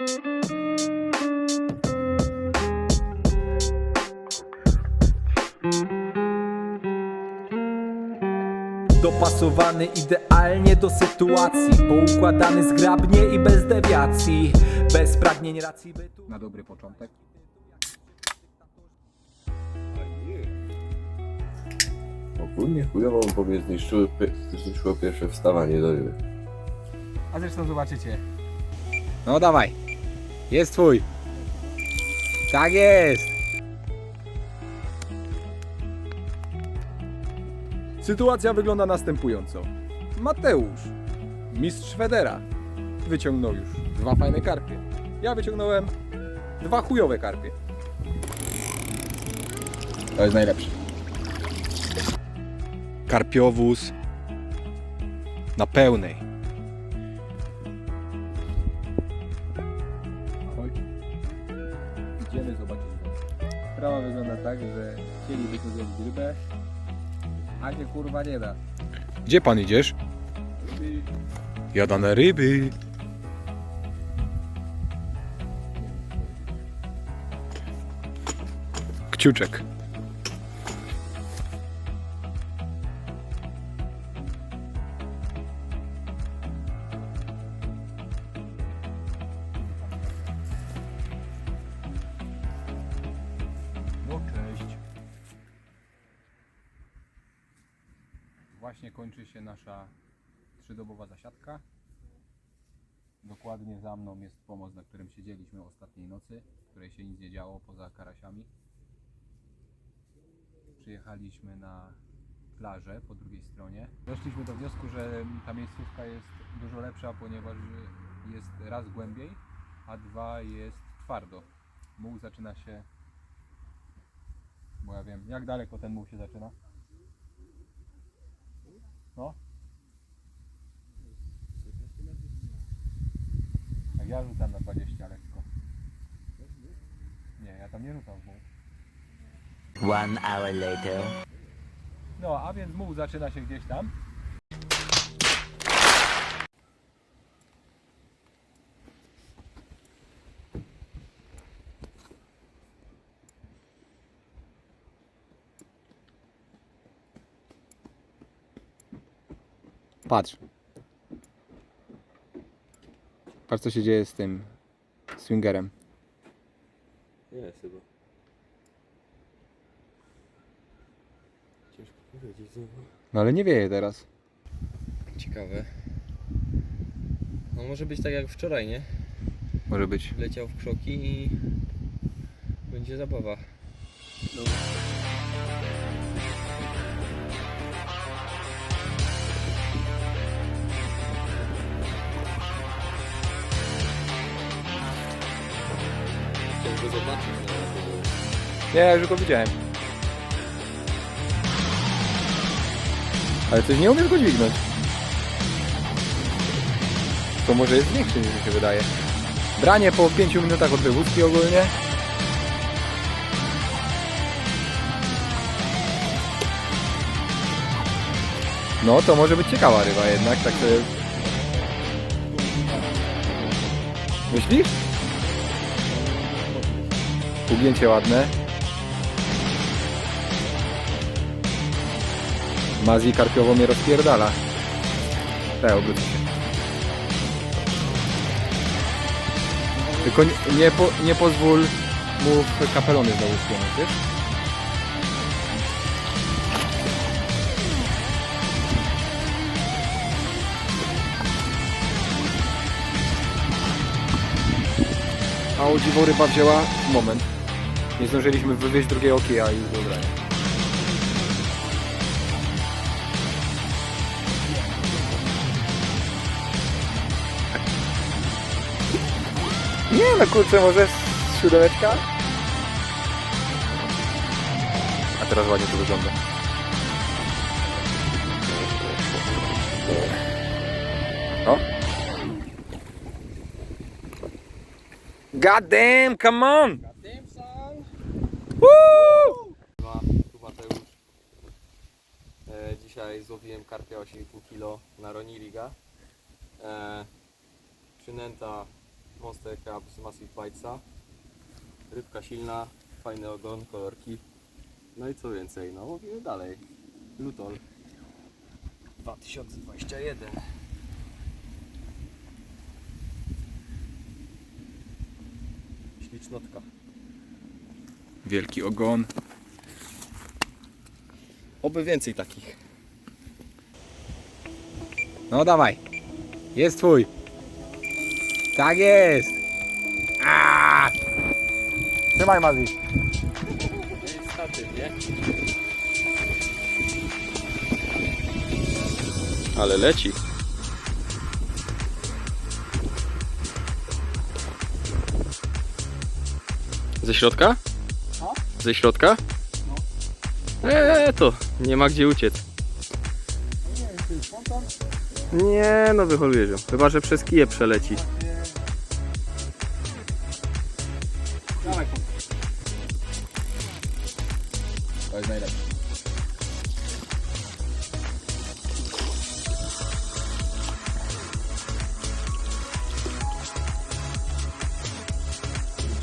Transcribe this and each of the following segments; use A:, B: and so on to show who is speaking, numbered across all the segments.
A: Dopasowany idealnie do sytuacji Poukładany zgrabnie i bez dewiacji Bez pragnień racji bytu
B: Na dobry początek.
C: Ogólnie chujowo bo mnie zniszczyły, zniszczyło pierwsze wstawanie do ryby.
B: A zresztą zobaczycie. No dawaj. Jest twój. Tak jest.
D: Sytuacja wygląda następująco. Mateusz, mistrz Federa, wyciągnął już dwa fajne karpie. Ja wyciągnąłem dwa chujowe karpie.
B: To jest najlepsze.
D: Karpiowóz na pełnej.
B: Idziemy zobaczyć was. Sprawa wygląda tak, że chcielibyśmy zjeść rybę, a się kurwa nie da.
D: Gdzie pan idziesz? Jadane ryby. Kciuczek.
B: Właśnie kończy się nasza trzydobowa zasiadka. Dokładnie za mną jest pomost, na którym siedzieliśmy ostatniej nocy, w której się nic nie działo poza karasiami. Przyjechaliśmy na plażę po drugiej stronie. Doszliśmy do wniosku, że ta miejscówka jest dużo lepsza, ponieważ jest raz głębiej, a dwa jest twardo. Muł zaczyna się bo ja wiem, jak daleko ten muł się zaczyna? No? Jak ja rzucam na 20 lekko. Nie, ja tam nie rzucam w muł.
E: One hour later.
B: No, a więc muł zaczyna się gdzieś tam. Patrz. Patrz co się dzieje z tym swingerem.
C: Nie, chyba. Ciężko powiedzieć znowu.
B: No ale nie wieje teraz.
F: Ciekawe. No może być tak jak wczoraj, nie?
B: Może być.
F: Leciał w krzoki i będzie zabawa.
C: Chciałem
D: Nie, ja już go widziałem. Ale coś nie umiesz go dźwignąć. To może jest większy niż mi się wydaje. Branie po 5 minutach od wywózki ogólnie. No to może być ciekawa ryba jednak, tak sobie... Myślisz? Ugięcie ładne. Mazji karpiowo mnie rozpierdala. Tak, obróć się. Tylko nie, nie, po, nie pozwól mu w kapelony znowu spłonąć, wiesz? A o dziwo ryba wzięła moment. Nie zdążyliśmy wywieźć drugiego kija i już granie. Nie no kurczę, może z siódemeczka? A teraz ładnie to wygląda. O. God damn, come on! Woo!
F: Tu Mateusz. E, dzisiaj złowiłem karpia 8,5 kg na Roni Liga. E, przynęta Monster Crab z Massive Bitesa. Rybka silna, fajny ogon, kolorki. No i co więcej, no mówimy dalej. Lutol 2021. Ślicznotka.
D: Wielki ogon.
F: Oby więcej takich.
D: No dawaj. Jest twój. Tak jest. Aaaa! Trzymaj Mazi.
F: Statyw, nie? Ale leci. Ze środka? Ze środka? Eee, to nie ma gdzie uciec. Nie, no wyholujesz ją. Chyba, że przez kije przeleci.
D: Jest najlepsze.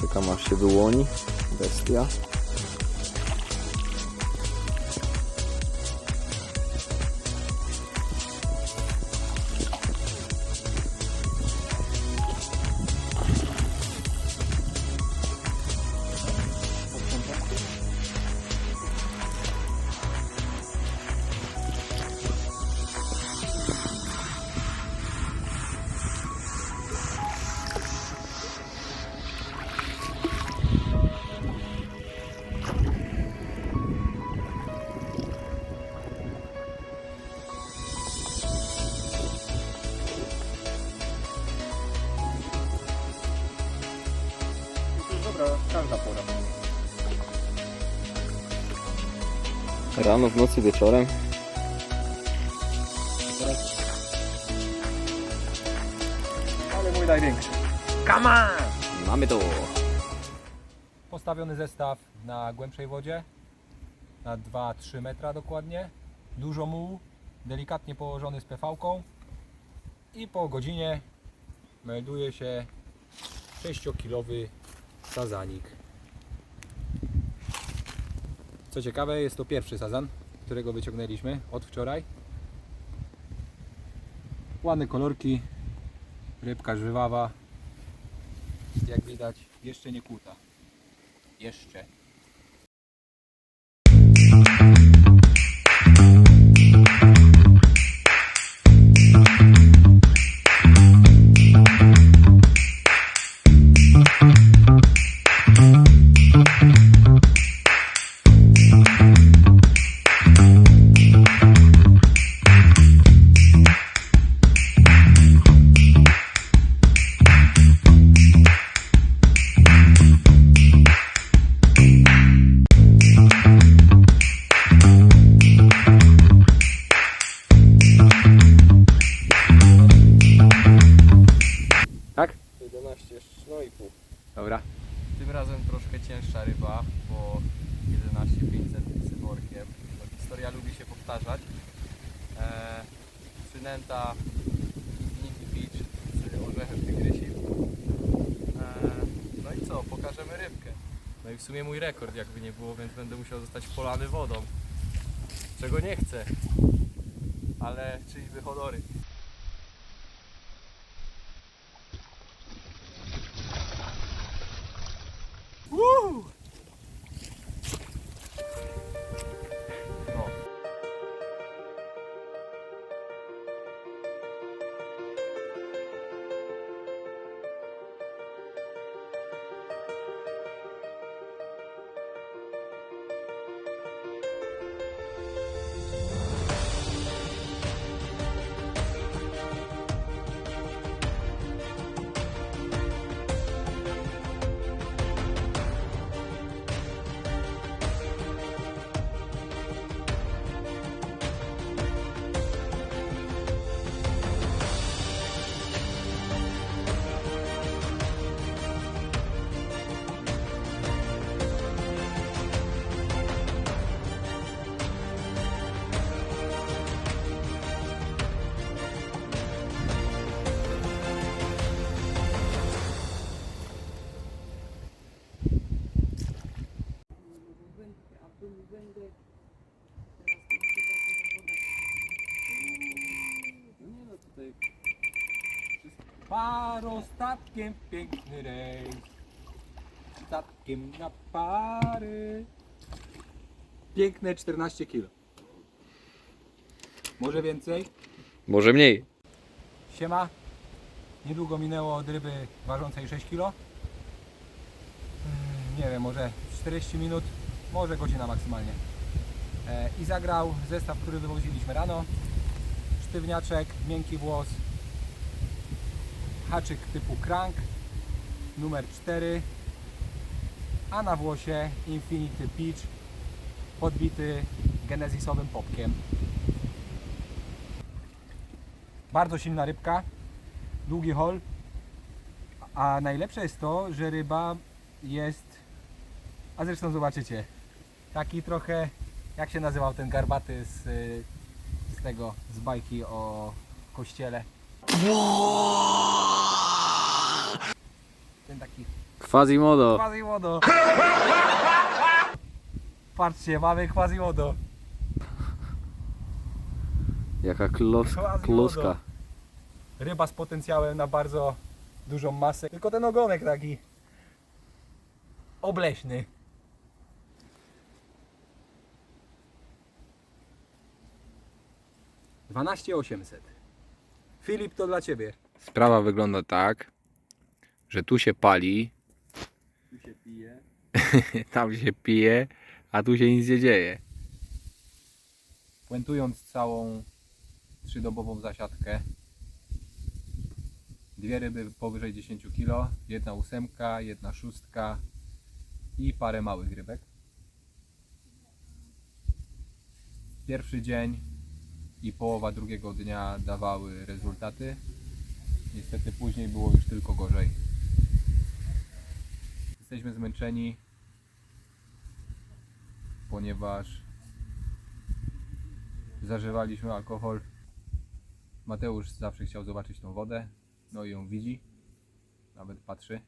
F: Czekam aż się wyłoni. Bestia. Rano, w nocy, wieczorem.
D: Ale mój największy.
F: Mamy to.
B: Postawiony zestaw na głębszej wodzie, na 2-3 metra dokładnie. Dużo mułu, delikatnie położony z PV-ką i po godzinie melduje się 6-kilowy sazanik. Co ciekawe, jest to pierwszy sazan, którego wyciągnęliśmy od wczoraj. Ładne kolorki, rybka żywawa, jak widać jeszcze nie kuta. Jeszcze.
F: 11, no i pół.
D: Dobra.
F: Tym razem troszkę cięższa ryba, bo 11500 z workiem. No, historia lubi się powtarzać. Eee, przynęta Nicky Beach z orzechem tygrysim. Eee, no i co, pokażemy rybkę. No i w sumie mój rekord jakby nie było, więc będę musiał zostać polany wodą. Czego nie chcę. Ale czyjby honory.
B: Parostatkiem piękny rejs. Statkiem na pary. Piękne 14 kg. Może więcej?
D: Może mniej.
B: Siema. Niedługo minęło od ryby ważącej 6 kg. Nie wiem, może 40 minut, może godzina maksymalnie. E, I zagrał zestaw, który wywoziliśmy rano. Sztywniaczek, miękki włos, haczyk typu crank, numer 4, a na włosie Infinity Peach podbity genesisowym popkiem. Bardzo silna rybka, długi hol, a najlepsze jest to, że ryba jest, a zresztą zobaczycie, taki trochę, jak się nazywał ten garbaty z, z tego, z bajki o kościele. Ten taki
D: Quasimodo.
B: Quasimodo. Patrzcie, mamy Quasimodo.
D: Jaka klos,
B: Quasimodo.
D: kloska.
B: Ryba z potencjałem na bardzo dużą masę. Tylko ten ogonek taki obleśny. Dwanaście osiemset. Filip, to dla Ciebie.
D: Sprawa wygląda tak, że tu się pali,
B: Tu się pije.
D: tam się pije, a tu się nic nie dzieje.
B: Puentując całą trzydobową zasiadkę, dwie ryby powyżej 10 kg, jedna ósemka, jedna szóstka i parę małych rybek. Pierwszy dzień i połowa drugiego dnia dawały rezultaty. Niestety później było już tylko gorzej. Jesteśmy zmęczeni, ponieważ zażywaliśmy alkohol. Mateusz zawsze chciał zobaczyć tą wodę, no i ją widzi, nawet patrzy.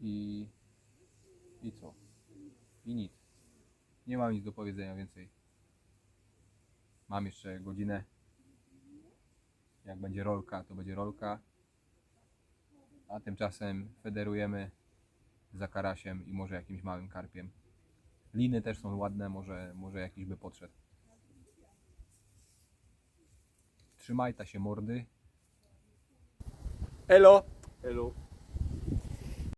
B: I, i co? I nic. Nie mam nic do powiedzenia więcej. Mam jeszcze godzinę. Jak będzie rolka, to będzie rolka. A tymczasem federujemy za karasiem i może jakimś małym karpiem. Liny też są ładne, może, może jakiś by podszedł. Trzymaj ta się mordy.
D: Elo.
B: Elo.